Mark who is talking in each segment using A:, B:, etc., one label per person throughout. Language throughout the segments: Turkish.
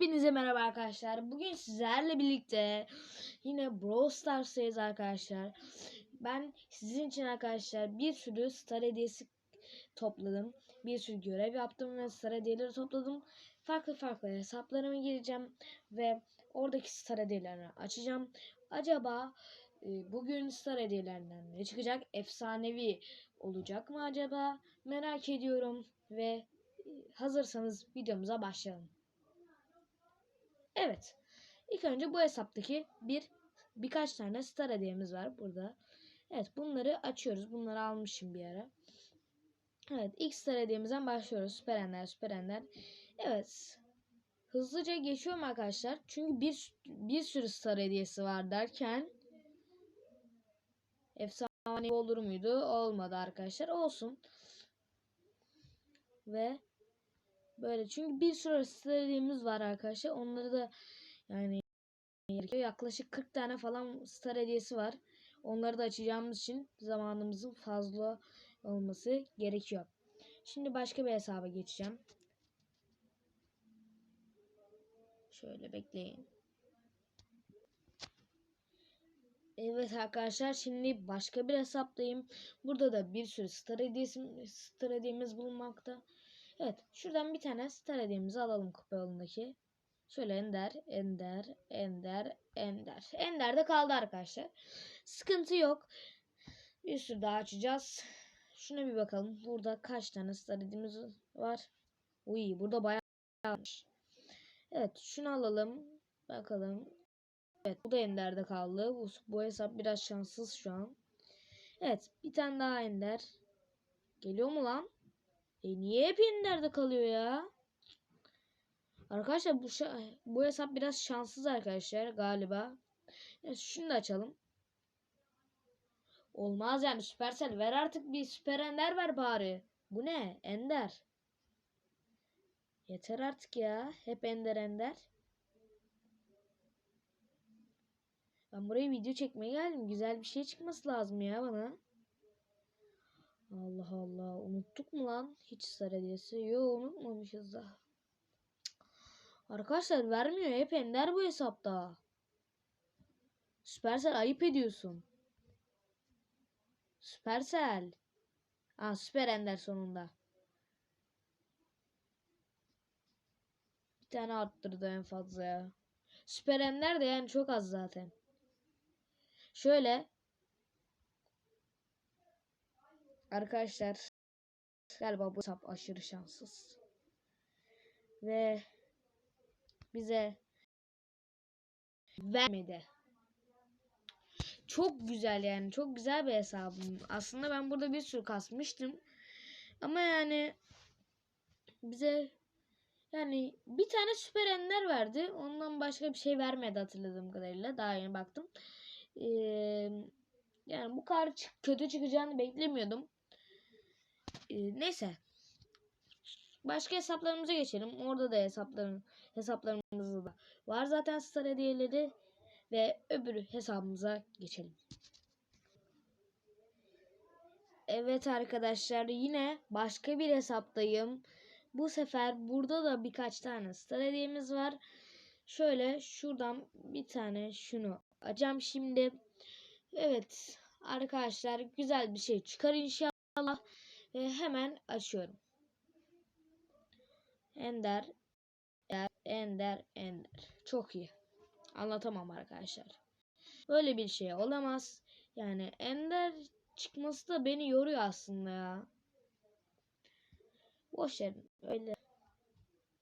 A: Hepinize merhaba arkadaşlar. Bugün sizlerle birlikte yine Brawl Stars'tayız arkadaşlar. Ben sizin için arkadaşlar bir sürü star hediyesi topladım. Bir sürü görev yaptım ve star hediyeleri topladım. Farklı farklı hesaplarıma gireceğim ve oradaki star hediyelerini açacağım. Acaba e, bugün star hediyelerinden ne çıkacak? Efsanevi olacak mı acaba? Merak ediyorum ve e, hazırsanız videomuza başlayalım. Evet. İlk önce bu hesaptaki bir birkaç tane star hediyemiz var burada. Evet bunları açıyoruz. Bunları almışım bir ara. Evet ilk star hediyemizden başlıyoruz. Süper Ender, Süper Ender. Evet. Hızlıca geçiyorum arkadaşlar. Çünkü bir bir sürü star hediyesi var derken efsane olur muydu? Olmadı arkadaşlar. Olsun. Ve Böyle çünkü bir sürü star var arkadaşlar. Onları da yani. Yaklaşık 40 tane falan star hediyesi var. Onları da açacağımız için zamanımızın fazla olması gerekiyor. Şimdi başka bir hesaba geçeceğim. Şöyle bekleyin. Evet arkadaşlar şimdi başka bir hesaptayım. Burada da bir sürü star hediyesi, star hediyemiz bulunmakta. Evet şuradan bir tane star hediyemizi alalım kupa yolundaki. Şöyle ender, ender, ender, ender. Ender de kaldı arkadaşlar. Sıkıntı yok. Bir sürü daha açacağız. Şuna bir bakalım. Burada kaç tane star hediyemiz var? Uy burada bayağı varmış. Evet şunu alalım. Bakalım. Evet bu da enderde kaldı. Bu, bu hesap biraz şanssız şu an. Evet bir tane daha ender. Geliyor mu lan? E niye hep yenilerde kalıyor ya? Arkadaşlar bu bu hesap biraz şanssız arkadaşlar galiba. Evet, şunu da açalım. Olmaz yani Supercell ver artık bir Süper Ender ver bari. Bu ne? Ender. Yeter artık ya. Hep Ender Ender. Ben buraya video çekmeye geldim. Güzel bir şey çıkması lazım ya bana. Allah Allah. Unuttuk mu lan? Hiç star hediyesi. Yo unutmamışız da. Arkadaşlar vermiyor. Hep ender bu hesapta. Süpersel ayıp ediyorsun. Süpersel. Aa süper ender sonunda. Bir tane arttırdı en fazla ya. Süper ender de yani çok az zaten. Şöyle Arkadaşlar galiba bu hesap aşırı şanssız. Ve bize vermedi. Çok güzel yani. Çok güzel bir hesabım. Aslında ben burada bir sürü kasmıştım. Ama yani bize yani bir tane süper ender verdi. Ondan başka bir şey vermedi hatırladığım kadarıyla. Daha yeni baktım. Ee, yani bu kadar kötü çıkacağını beklemiyordum. Ee, neyse. Başka hesaplarımıza geçelim. Orada da hesapların hesaplarımız da var zaten star hediyeleri ve öbür hesabımıza geçelim. Evet arkadaşlar yine başka bir hesaptayım. Bu sefer burada da birkaç tane star hediyemiz var. Şöyle şuradan bir tane şunu açacağım şimdi. Evet arkadaşlar güzel bir şey çıkar inşallah. Ve hemen açıyorum. Ender, Ender, Ender. Çok iyi. Anlatamam arkadaşlar. Böyle bir şey olamaz. Yani Ender çıkması da beni yoruyor aslında ya. Boş verin. Öyle.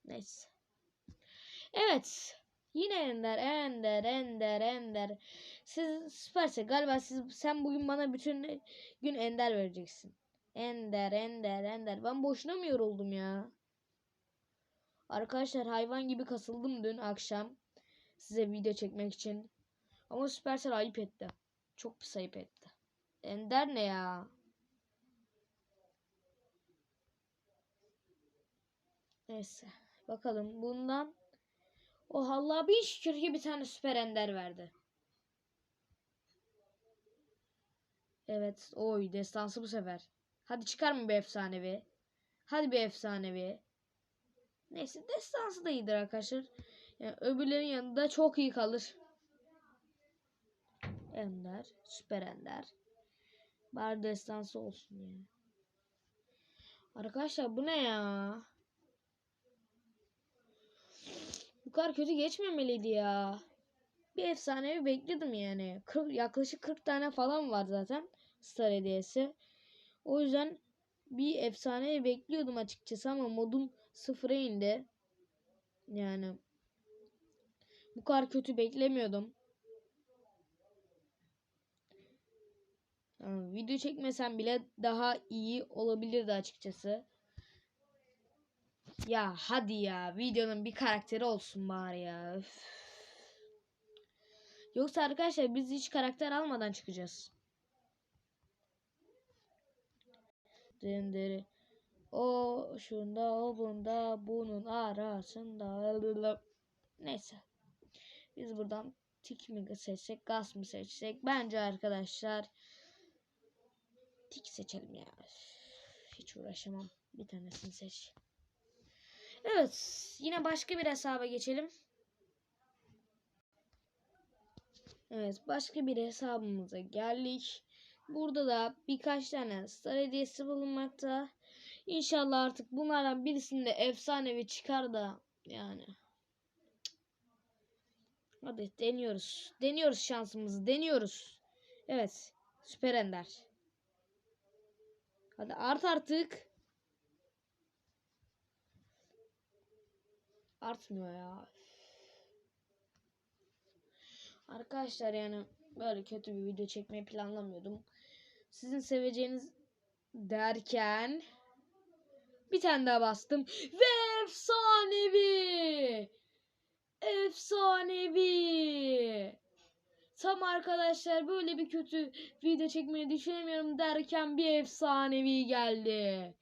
A: Neyse. Evet. Yine Ender, Ender, Ender, Ender. Siz süperse galiba siz sen bugün bana bütün gün Ender vereceksin. Ender, Ender, Ender. Ben boşuna mı yoruldum ya? Arkadaşlar hayvan gibi kasıldım dün akşam. Size video çekmek için. Ama Supercell ayıp etti. Çok pis ayıp etti. Ender ne ya? Neyse. Bakalım bundan. Oh Allah bir şükür ki bir tane süper ender verdi. Evet. Oy destansı bu sefer. Hadi çıkar mı bir efsanevi? Hadi bir efsanevi. Neyse destansı da iyidir arkadaşlar. Yani öbürlerin yanında çok iyi kalır. Ender, süper ender. Bari destansı olsun ya. Arkadaşlar bu ne ya? Bu kadar kötü geçmemeliydi ya. Bir efsanevi bekledim yani. 40, yaklaşık 40 tane falan var zaten Star hediyesi. O yüzden bir efsanevi bekliyordum açıkçası ama modum sıfıra indi. Yani bu kadar kötü beklemiyordum. Yani video çekmesem bile daha iyi olabilirdi açıkçası. Ya hadi ya videonun bir karakteri olsun bari ya. Üf. Yoksa arkadaşlar biz hiç karakter almadan çıkacağız. Dindiri. O şunda o bunda bunun arasında. Neyse. Biz buradan tik mi seçsek gaz mı seçsek? Bence arkadaşlar tik seçelim ya. Hiç uğraşamam. Bir tanesini seç. Evet. Yine başka bir hesaba geçelim. Evet. Başka bir hesabımıza geldik. Burada da birkaç tane star hediyesi bulunmakta. İnşallah artık bunlardan birisinde efsanevi çıkar da yani. Hadi deniyoruz. Deniyoruz şansımızı. Deniyoruz. Evet. Süper Ender. Hadi art artık. Artmıyor ya. Arkadaşlar yani böyle kötü bir video çekmeyi planlamıyordum. Sizin seveceğiniz derken bir tane daha bastım. Ve efsanevi! Efsanevi! Tam arkadaşlar böyle bir kötü video çekmeyi düşünemiyorum derken bir efsanevi geldi.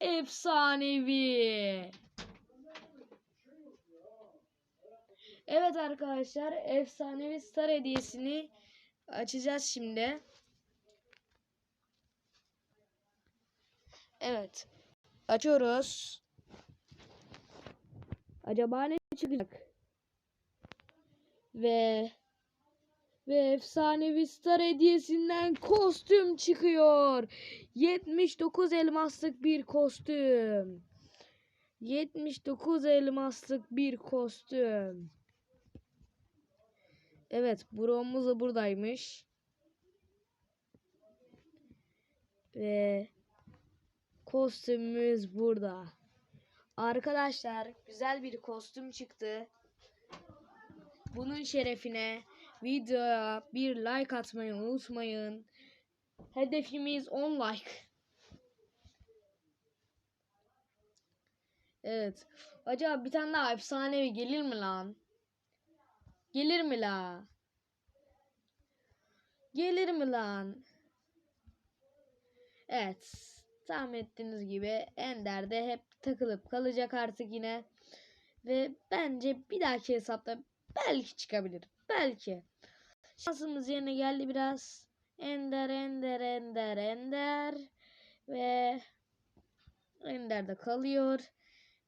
A: Efsanevi! Evet arkadaşlar efsanevi star hediyesini açacağız şimdi. Evet. Açıyoruz. Acaba ne çıkacak? Ve ve efsanevi star hediyesinden kostüm çıkıyor. 79 elmaslık bir kostüm. 79 elmaslık bir kostüm. Evet, bronzumuz da buradaymış. Ve kostümümüz burada. Arkadaşlar güzel bir kostüm çıktı. Bunun şerefine videoya bir like atmayı unutmayın. Hedefimiz 10 like. Evet. Acaba bir tane daha efsanevi gelir mi lan? Gelir mi la? Gelir mi lan? Evet. Tahmin ettiğiniz gibi Ender'de hep takılıp kalacak artık yine. Ve bence bir dahaki hesapta belki çıkabilir. Belki. Şansımız yerine geldi biraz. Ender, Ender, Ender, Ender. Ve Ender'de kalıyor.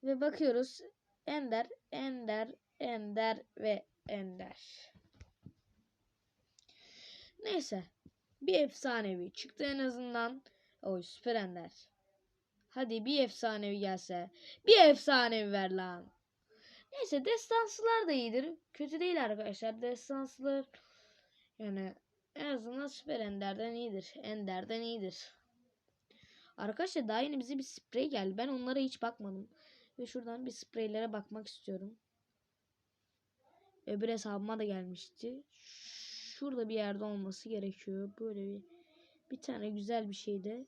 A: Ve bakıyoruz. Ender, Ender, Ender ve Ender. Neyse. Bir efsanevi çıktı en azından. Oy süper. Hadi bir efsanevi gelse. Bir efsanevi ver lan. Neyse destansılar da iyidir. Kötü değil arkadaşlar. Destansılar yani en azından süper Ender'den iyidir. Ender'den iyidir. Arkadaşlar daha yeni bize bir sprey geldi. Ben onlara hiç bakmadım. Ve şuradan bir spreylere bakmak istiyorum. Öbür hesabıma da gelmişti. Şurada bir yerde olması gerekiyor. Böyle bir bir tane güzel bir şeydi.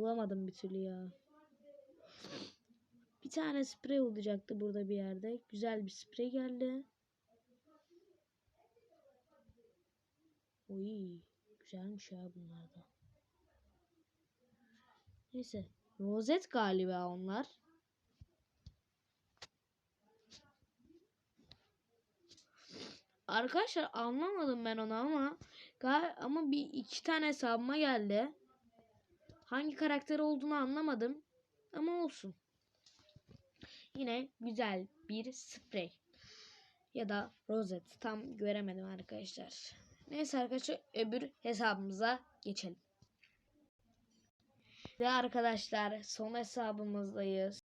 A: Bulamadım bir türlü ya. Bir tane sprey olacaktı burada bir yerde. Güzel bir sprey geldi. Oy, güzelmiş ya bunlar da. Neyse. Rozet galiba onlar. Arkadaşlar anlamadım ben onu ama ama bir iki tane hesabıma geldi. Hangi karakter olduğunu anlamadım ama olsun. Yine güzel bir sprey. Ya da rozet. Tam göremedim arkadaşlar. Neyse arkadaşlar öbür hesabımıza geçelim. Ve arkadaşlar son hesabımızdayız.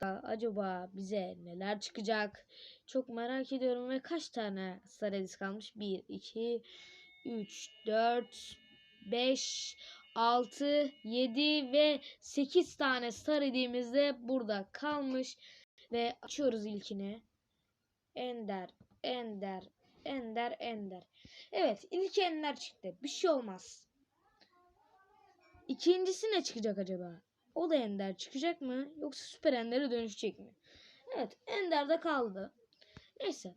A: Acaba bize neler çıkacak? Çok merak ediyorum ve kaç tane Star Edis kalmış? 1, 2, 3, 4, 5, 6, 7 ve 8 tane Star Edis'imiz de burada kalmış. Ve açıyoruz ilkini. Ender, Ender, Ender, Ender. Evet ilk Ender çıktı. Bir şey olmaz. İkincisi ne çıkacak acaba? O da Ender çıkacak mı? Yoksa Süper Ender'e dönüşecek mi? Evet Ender'de kaldı. Neyse.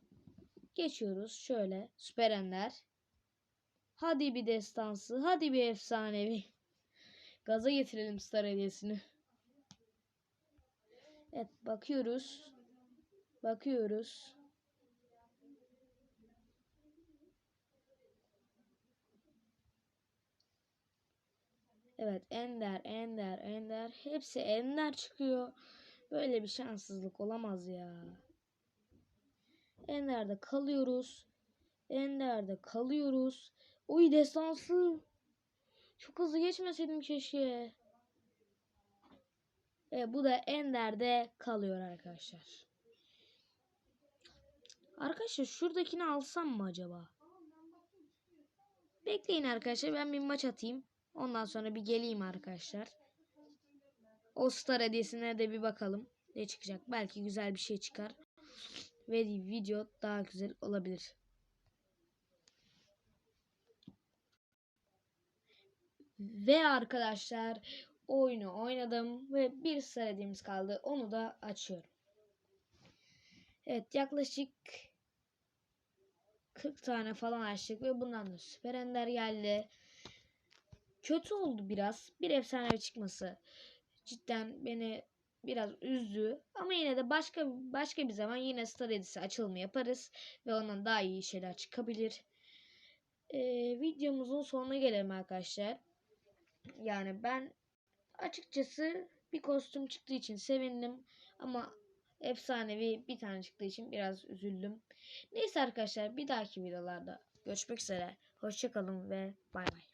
A: Geçiyoruz şöyle. Süper Ender. Hadi bir destansı. Hadi bir efsanevi. Gaza getirelim Star hediyesini. Evet bakıyoruz. Bakıyoruz. Evet Ender, Ender, Ender. Hepsi Ender çıkıyor. Böyle bir şanssızlık olamaz ya. Ender'de kalıyoruz. Ender'de kalıyoruz. Oy destansı. Çok hızlı geçmeseydim keşke. E, bu da Ender'de kalıyor arkadaşlar. Arkadaşlar şuradakini alsam mı acaba? Bekleyin arkadaşlar ben bir maç atayım. Ondan sonra bir geleyim arkadaşlar. O Star hediyesine de bir bakalım. Ne çıkacak? Belki güzel bir şey çıkar. Ve video daha güzel olabilir. Ve arkadaşlar oyunu oynadım ve bir hediyemiz kaldı. Onu da açıyorum. Evet yaklaşık 40 tane falan açtık ve bundan da süper ender geldi kötü oldu biraz. Bir efsane çıkması cidden beni biraz üzdü. Ama yine de başka başka bir zaman yine Star Edisi açılımı yaparız ve ondan daha iyi şeyler çıkabilir. Ee, videomuzun sonuna gelelim arkadaşlar. Yani ben açıkçası bir kostüm çıktığı için sevindim ama efsanevi bir tane çıktığı için biraz üzüldüm. Neyse arkadaşlar bir dahaki videolarda görüşmek üzere. Hoşçakalın ve bay bay.